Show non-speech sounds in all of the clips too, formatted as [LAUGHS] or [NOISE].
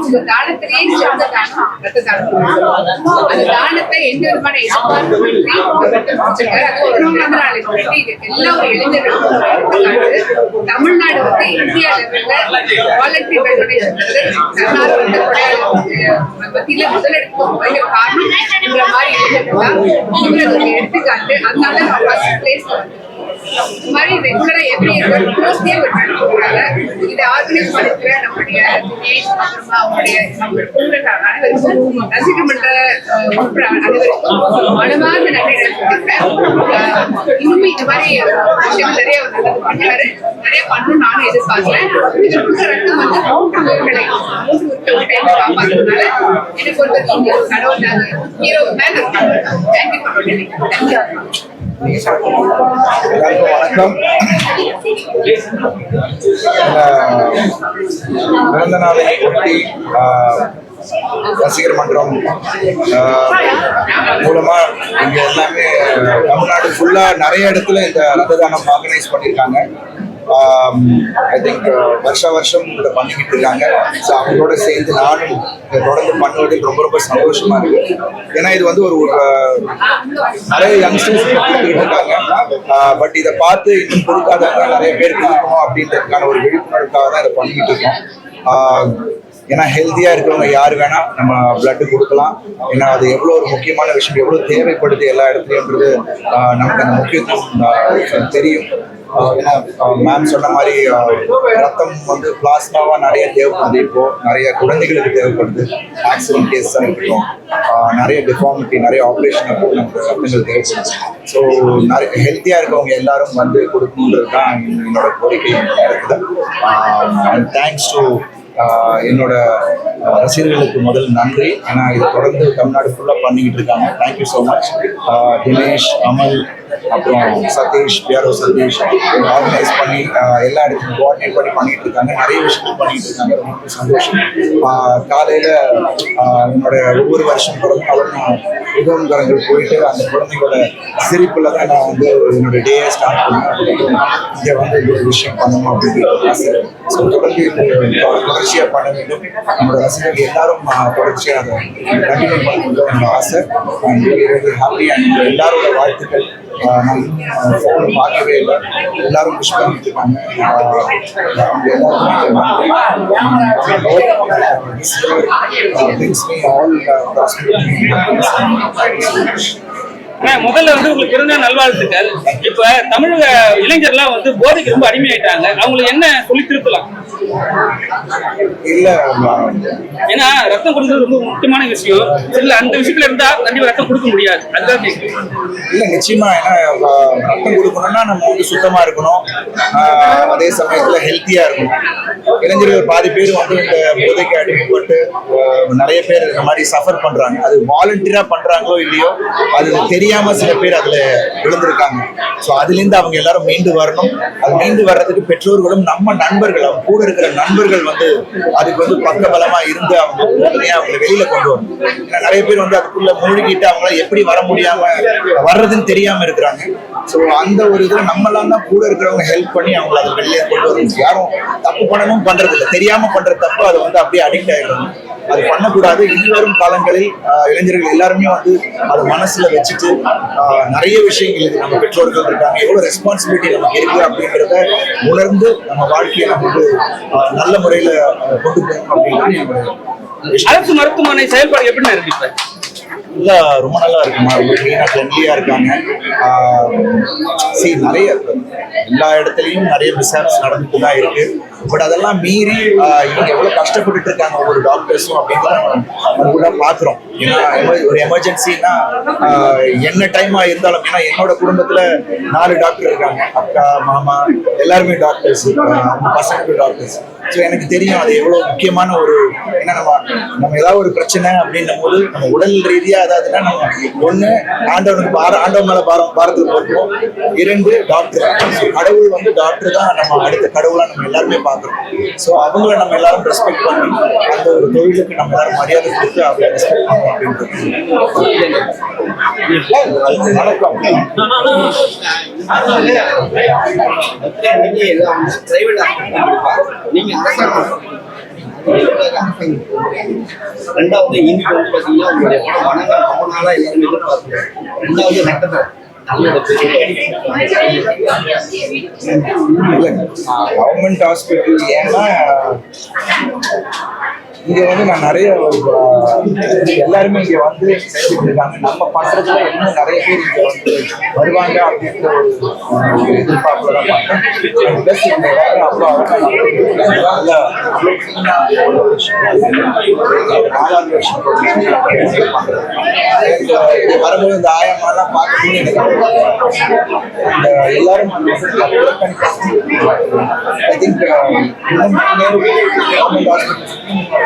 இந்த தானத்திலேயே சிறந்த தானம் ரத்த தானம் அந்த தானத்தை எந்த விதமான ஒரு இது எல்லா ஒரு எடுத்துக்காட்டு. தமிழ்நாடு வந்து இந்தியா லெவல்ல வாலண்டரி டொனேஷன் தன்னார்வ காரணம் இந்த மாதிரி இளைஞர்கள் தான் எடுத்துக்காட்டு. அதனால நம்ம இந்த மாதிரி ரெகுலரா எவ்ரி இயர் க்ளோஸ்லயே பண்றாங்க இதை ஆர்கனைஸ் பண்ணிருக்கிற நம்முடைய தினேஷ் அப்புறமா அவங்களுடைய குழுக்கள் அனைவருக்கும் ரசிக மன்ற அனைவருக்கும் மனமார்ந்த நன்றி இந்த மாதிரி விஷயம் நிறைய நல்லது பண்ணாரு நிறைய பண்ணணும் நானும் எதிர்பார்க்கிறேன். இது கொடுக்குற ரத்தம் வந்து மூன்று உயிர்களை மூன்று உயிர்களை காப்பாற்றுறதுனால எனக்கு ஒரு கடவுள் ஹீரோ மேல இருக்காங்க தேங்க்யூ தேங்க்யூ எல்லாருக்கும் வணக்கம். பிறந்த நாளை ஒட்டி ரசிகர் மன்றம் மூலமா இங்க எல்லாமே தமிழ்நாடு ஃபுல்லா நிறைய இடத்துல இந்த ரத்த தானம் ஆர்கனைஸ் பண்ணியிருக்காங்க ஐ திங்க் வருஷ வருஷம் இதை பண்ணிக்கிட்டு இருக்காங்க ஸோ அவங்களோட சேர்ந்து நானும் இதை தொடர்ந்து பண்ணுவதில் ரொம்ப ரொம்ப சந்தோஷமா இருக்கு. ஏன்னா இது வந்து ஒரு நிறைய யங்ஸ்டர்ஸ் இருக்காங்க. பட் இதை பார்த்து இன்னும் கொடுக்காதவங்க நிறைய பேர் இருக்கணும் அப்படின்றதுக்கான ஒரு விழிப்புணர்வுக்காக தான் இதை பண்ணிக்கிட்டு இருக்கோம். ஏன்னா ஹெல்த்தியாக இருக்கிறவங்க யார் வேணால் நம்ம பிளட்டு கொடுக்கலாம். ஏன்னா அது எவ்வளோ ஒரு முக்கியமான விஷயம் எவ்வளோ தேவைப்படுது எல்லா இடத்துலையும்ன்றது நமக்கு அந்த முக்கியத்துவம் தெரியும். ஏன்னா மேம் சொன்ன மாதிரி ரத்தம் வந்து பிளாஸ்மாவாக நிறைய தேவைப்படுது. இப்போ நிறைய குழந்தைகளுக்கு தேவைப்படுது. ஆக்சிடென்ட் கேஸாக இருக்கட்டும். நிறைய டிஃபார்மிட்டி நிறைய ஆப்ரேஷன் அப்போ நமக்கு ரத்தங்கள் தேவைப்படுது. ஸோ நிறைய ஹெல்த்தியாக இருக்கவங்க எல்லாரும் வந்து கொடுக்கணுன்றது தான் என்னோட கோரிக்கை இருக்குது தேங்க்ஸ் டு என்னோட ரசிகர்களுக்கு முதல் நன்றி. ஏன்னா இதை தொடர்ந்து தமிழ்நாடு ஃபுல்லாக பண்ணிக்கிட்டு இருக்காங்க. தேங்க்யூ ஸோ மச் தினேஷ் அமல் அப்புறம் சதீஷ் பியாரோ சதீஷ் ஆர்கனைஸ் பண்ணி எல்லா இடத்துலையும் கோஆர்டினேட் பண்ணி பண்ணிட்டு இருக்காங்க. நிறைய விஷயங்கள் பண்ணிட்டு இருக்காங்க. ரொம்ப சந்தோஷம். காலையில் காலையில என்னோட ஒவ்வொரு வருஷம் பிறந்த நான் உதவங்கரங்கள் போயிட்டு அந்த குழந்தையோட சிரிப்புல தான் நான் வந்து என்னோட டேயை ஸ்டார்ட் பண்ணேன். இங்கே வந்து இந்த ஒரு விஷயம் பண்ணணும் அப்படின்னு ஆசை. ஸோ தொடர்ந்து தொடர்ச்சியாக பண்ண வேண்டும். நம்மளோட ரசிகர்கள் எல்லாரும் தொடர்ச்சியாக அதை கண்டினியூ பண்ணணும் வேண்டும் ஆசை. ஹாப்பி அண்ட் எல்லாரோட வாழ்த்துக்கள். ஆஹ் நான் ஃபோன் பார்க்கவே இல்லை எல்லாரும் விஷ் பண்ணிட்டு இருக்காங்க ஆஹ் அவங்க எல்லாருமே ஆனா, முதல்ல வந்து உங்களுக்கு நாள் நல்வாழ்த்துக்கள். இப்ப தமிழக இளைஞர்லாம் வந்து போதைக்கு ரொம்ப அடிமையாயிட்டாங்க. அவங்களுக்கு என்ன சொல்லி திருத்தலாம்? ஏன்னா ரத்தம் கொடுக்கறது ரொம்ப முக்கியமான விஷயம். இல்ல அந்த விஷயத்துல இருந்தா கண்டிப்பா ரத்தம் கொடுக்க முடியாது. அதுதான். இல்ல நிச்சயமா. ஏன்னா ரத்தம் கொடுக்கணும்னா நம்ம வந்து சுத்தமா இருக்கணும். அதே சமயத்துல ஹெல்த்தியா இருக்கணும். இளைஞர்கள் பாதி பேர் வந்து இந்த போதைக்கு அடிமைப்பட்டு நிறைய பேர் இந்த மாதிரி சஃபர் பண்றாங்க. அது வாலண்டியரா பண்றாங்களோ இல்லையோ அது தெரியாம சில பேர் அதுல விழுந்திருக்காங்க. ஸோ அதுல இருந்து அவங்க எல்லாரும் மீண்டு வரணும். அது மீண்டு வர்றதுக்கு பெற்றோர்களும் நம்ம நண்பர்கள் அவங்க கூட இருக்கிற நண்பர்கள் வந்து அதுக்கு வந்து பக்க பலமா இருந்து அவங்க உடனே அவங்க வெளியில கொண்டு வரணும். ஏன்னா நிறைய பேர் வந்து அதுக்குள்ள மூழ்கிட்டு அவங்களால எப்படி வர முடியாம வர்றதுன்னு தெரியாம இருக்கிறாங்க. ஸோ அந்த ஒரு இதுல நம்மளாம் தான் கூட இருக்கிறவங்க ஹெல்ப் பண்ணி அவங்கள அதை வெளியே கொண்டு வரணும். யாரும் தப்பு பண்ணணும் பண்றது இல்லை தெரியாம பண்ற தப்பு அதை வந்து அப்படியே அடிக்ட் ஆயிடணும் அது பண்ணக்கூடாது. இனி வரும் காலங்களில் இளைஞர்கள் எல்லாருமே வந்து அதை மனசுல வச்சுட்டு நிறைய விஷயங்கள் இருக்கு நம்ம பெற்றோர்கள் இருக்காங்க. எவ்வளவு ரெஸ்பான்சிபிலிட்டி நமக்கு இருக்கு அப்படின்றத உணர்ந்து நம்ம வாழ்க்கையை நம்ம வந்து நல்ல முறையில கொண்டு போகணும் விஷயம். அரசு மருத்துவமனை செயல்பாடு எப்படிண்ணா இருக்கு இல்ல ரொம்ப நல்லா இருக்குமா? ரொம்ப க்ளீனா ஃப்ரெண்ட்லியா இருக்காங்க. சி நிறைய எல்லா இடத்துலயும் நிறைய மிஸ்ஹாப்ஸ் நடந்துட்டு தான் இருக்கு. பட் அதெல்லாம் மீறி இவங்க எவ்வளவு கஷ்டப்பட்டுட்டு இருக்காங்க ஒவ்வொரு டாக்டர்ஸும் அப்படின்றத கூட பாக்குறோம் ஏன்னா ஒரு எமர்ஜென்சின்னா என்ன டைமா இருந்தாலும் ஏன்னா என்னோட குடும்பத்துல நாலு டாக்டர் இருக்காங்க. அக்கா மாமா எல்லாருமே டாக்டர்ஸ் பசங்களுக்கு டாக்டர்ஸ் ஸோ எனக்கு தெரியும் அது எவ்வளவு முக்கியமான ஒரு ஏன்னா நம்ம நம்ம ஏதாவது ஒரு பிரச்சனை அப்படின்னும் போது நம்ம உடல் ரீதியா அதாவதுன்னா நம்ம ஒண்ணு ஆண்டவனுக்கு பார ஆண்டவன் மேல பாரம் பாரத்தில் போட்டுருவோம். இரண்டு டாக்டர் கடவுள் வந்து டாக்டர் தான் நம்ம அடுத்த கடவுளா நம்ம எல்லாருமே பார்க்கிறோம். ஸோ அவங்கள நம்ம எல்லாரும் ரெஸ்பெக்ட் பண்ணி அந்த ஒரு தொழிலுக்கு நம்ம எல்லாரும் மரியாதை கொடுத்து அவங்களை ரெஸ்பெக்ட் பண்ணணும் அப்படின்றது. வணக்கம். நீங்க அரசாங்கம் ரெண்டாவது இன்னைக்கு வந்து பாத்தீங்கன்னா உங்களுடைய படம் வணக்கம் ரொம்ப நாளா எல்லாருமே எதிர்பார்க்கிறோம் ரெண்டாவது நல்லது கவர்மெண்ட் ஹாஸ்பிட்டல் ஏன்னா இங்க வந்து நான் நிறைய எல்லாருமே இங்க வந்து இருக்காங்க நம்ம பண்றதுல இன்னும் நிறைய பேர் இங்க வந்து வருவாங்க அப்படின்ற ஒரு ஒரு தான் அவ்வளோ விஷயம். நாலாவது வருஷம் எனக்கு வரும்போது இந்த ஆயமாலாம் பார்க்கும்போது எனக்கு எல்லாரும் ஐ திங்க் இன்னும் கவர்மெண்ட்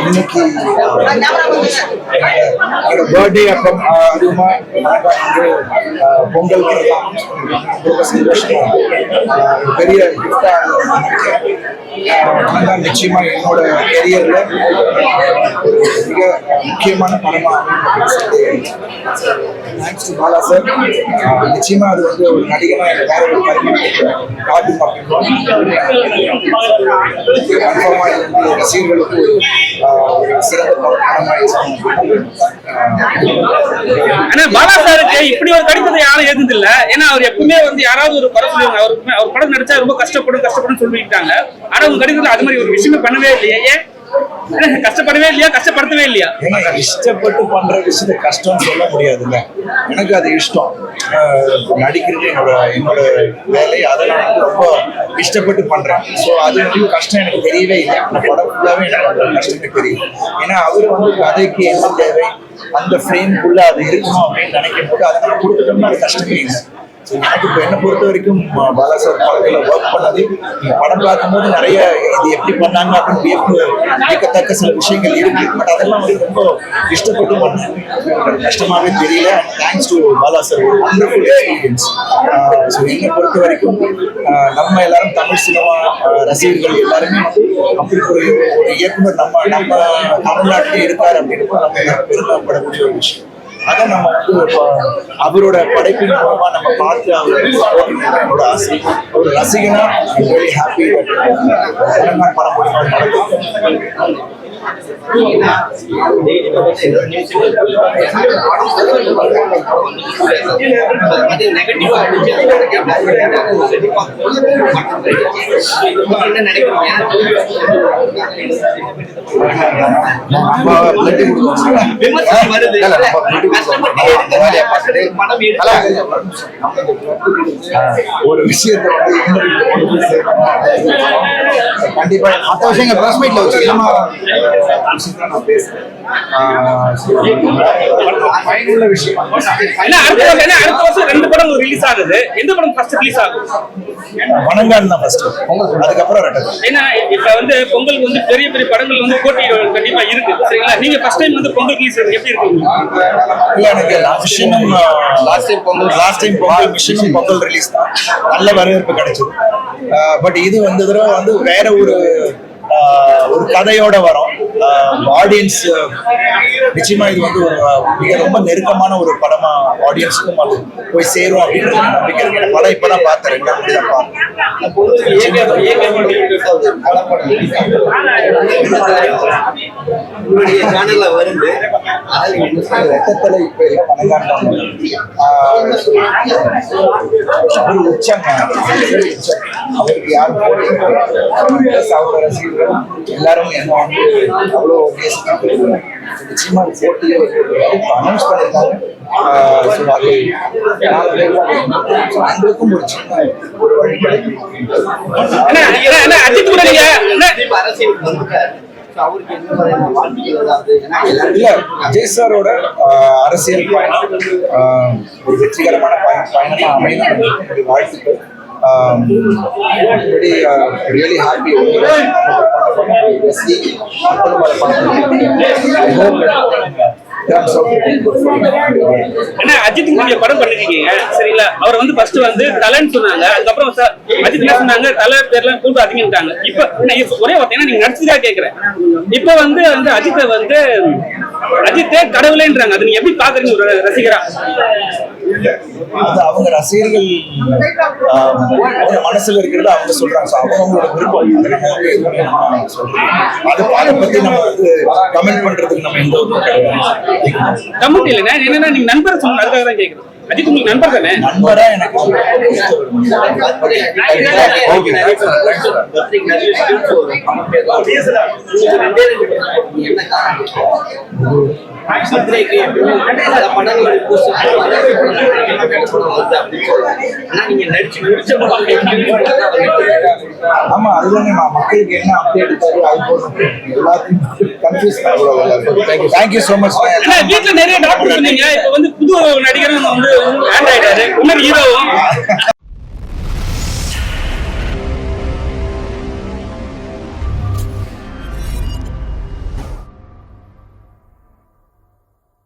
இன்னைக்கு பர்த்டே அப்போ அதிகமா பொங்கல் ரொம்ப சந்தோஷமா பெரிய கிஃப்டா வணங்கான் நிச்சயமா என்னோட கெரியர்ல மிக முக்கியமான படமா thanks to Bala sir uh, நிச்சயமா அது வந்து ஒரு நடிகனா எனக்கு வேற ஒரு அப்படின்னு இது வந்து ரசிகர்களுக்கு ஒரு ஒரு சிறந்த இப்படி ஒரு கடிதத்தை யாரும் எழுதுது இல்ல ஏன்னா அவர் எப்பவுமே வந்து யாராவது ஒரு படம் சொல்லுவாங்க அவருக்கு அவர் படம் நடிச்சா ரொம்ப கஷ்டப்படும் கஷ்டப்படும் சொல்லிட்டாங்க. ஆனா உங்க கடிதத்துல அது மாதிரி ஒரு விஷயமே பண்ணவே இல்லையே. ஏன்? [LAUGHS] கஷ்டப்படவே இல்லையா? கஷ்டப்படுத்தவே இல்லையா? இஷ்டப்பட்டு பண்ற விஷயத்த கஷ்டம்னு சொல்ல முடியாதுல்ல எனக்கு அது இஷ்டம். ஆஹ் நடிக்கிறது என்னோட என்னோட வேலை அதெல்லாம் ரொம்ப இஷ்டப்பட்டு பண்றேன். ஸோ அது வந்து கஷ்டம் எனக்கு தெரியவே இல்லை. அந்த படம் ஃபுல்லாவே எனக்கு கஷ்டத்துக்கு தெரியும். ஏன்னா அவர் வந்து கதைக்கு என்ன தேவை அந்த ஃப்ரேம்குள்ள அது இருக்கணும் அப்படின்னு நினைக்கும் போது அதை நம்ம கொடுத்துட்டோம்னா அது கஷ்டமே இல்லை. எனக்கு இப்போ என்னை பொறுத்த வரைக்கும் பாலா சார் படத்தில் ஒர்க் பண்ணது. படம் பார்க்கும்போது நிறைய இது எப்படி பண்ணாங்க அப்படின்னு வியப்பு வியக்கத்தக்க சில விஷயங்கள் இருக்கு. பட் அதெல்லாம் வந்து ரொம்ப இஷ்டப்பட்டு பண்ணேன். கஷ்டமாவே தெரியல. தேங்க்ஸ் டு பாலா சார் ஒரு வண்டர்ஃபுல் எக்ஸ்பீரியன்ஸ் ஸோ என்னை பொறுத்த வரைக்கும் நம்ம எல்லாரும் தமிழ் சினிமா ரசிகர்கள் எல்லாருமே அப்படி ஒரு இயக்குனர் நம்ம நம்ம தமிழ்நாட்டிலே இருப்பார் அப்படின்னு நம்ம பெருமைப்படக்கூடிய ஒரு விஷயம். அதை நம்ம வந்து அவரோட படைப்பின் மூலமா நம்ம பார்த்து அவரோட ஆசை. ஒரு ரசிகனா வெரி ஹாப்பி தெலுங்கானா படம் மூலமா நடக்கும் ஒரு விஷயத்தை கண்டிப்பா மற்ற விஷயங்கள் பிரஸ் மீட்ல வச்சு நான் பேசுறேன் பயனுள்ள விஷயம் ஏன்னா அடுத்த வருஷம் ஏன்னா அடுத்த வருஷம் ரெண்டு படம் ரிலீஸ் ஆகுது. எந்த படம் ஃபர்ஸ்ட் ரிலீஸ் ஆகும் வணங்கான் தான் ஃபர்ஸ்ட் அதுக்கப்புறம் ரெட்டது ஏன்னா இப்ப வந்து பொங்கலுக்கு வந்து பெரிய பெரிய படங்கள் வந்து போட்டி கண்டிப்பா இருக்கு. சரிங்களா? நீங்க ஃபர்ஸ்ட் டைம் வந்து பொங்கல் ரிலீஸ் எப்படி இருக்கு? இல்ல எனக்கு last time Pongal last time Pongal மிஷனும் Pongal release தான். நல்ல வரவேற்பு கிடைச்சது. பட் இது வந்த தடவை வந்து வேற ஒரு ஆஹ், ஒரு கதையோட வரும். ஆடியன்ஸ் நிச்சயமா இது வந்து ஒரு மிக ரொம்ப நெருக்கமான ஒரு படமா ஆடியன்ஸுக்கும் அது போய் சேரும் அப்படின்றது நம்பிக்கை இருக்கு. நான் படம் இப்பதான் பார்த்தேன் ரெண்டாம் மணி தான் பார்த்தேன். உங்களுடைய சேனல்ல வருது ரத்தத்துல இப்ப ஒரு உச்சங்க உச்சம். அவருக்கு யாரும் போட்டி சகோதரசி அவரோட ரசிகர்கள் எல்லாரும் என்ன வந்து அவ்வளோ நிச்சயமா அது போட்டியை அனௌன்ஸ் பண்ணியிருக்காங்க ஆஹ் எங்களுக்கும் ஒரு சின்ன ஒரு வழி கிடைக்கும் ஏன்னா- இல்ல விஜய் சாரோட அரசியல் பயணம் ஒரு வெற்றிகரமான பயணம் பயணமா அமையணும் வாழ்த்துக்கள். um, very uh, really happy I hope அண்ணா அஜித் நீங்க படம் பண்ணிருக்கீங்க? சரிங்களா? அவர் வந்து ஃபர்ஸ்ட் வந்து தலைன்னு சொன்னாங்க. அதுக்கப்புறம் அஜித் என்ன சொன்னாங்க? தலை பேர்லாம் கூட்டாதீங்கன்ட்டாங்க இப்ப நான் இப்ப ஒரே பார்த்தீங்கன்னா நீங்க நடிச்சதா கேக்குறேன். இப்ப வந்து வந்து அஜித்தை வந்து அஜித்தே கடவுளேன்றாங்க. அது நீங்க எப்படி பாக்குறீங்க ஒரு ரசிகரா? அது அவங்க ரசிகர்கள் மனசுல இருக்கிறத அவங்க சொல்றாங்க. So, அவங்கவங்களோட விருப்பம் அதை. அதை பத்தி நம்ம வந்து கமெண்ட் பண்றதுக்கு நம்ம எந்த ஒரு கிடையாது. கம்முட்டி இல்லைங்க என்னன்னா நீங்க நண்பரை சொன்னீங்க அதுக்காக தான் கேக்குறேன். அஜித் உங்களுக்கு நண்பர் தானே? நண்பரா எனக்கு ஆமா அதுதானே மக்களுக்கு என்ன அப்டேட் எல்லாத்தையும் கன்ஃபியூஸ் பண்ணக்கூடாது தேங்க்யூ ஸோ மச் ஏன்னா வீட்டுல நிறைய டாக்டர் சொன்னீங்க இப்ப வந்து புது நடிகரும் வந்து ஆண்ட் ஆயிட்டாரு. இன்னொரு ஹீரோவும்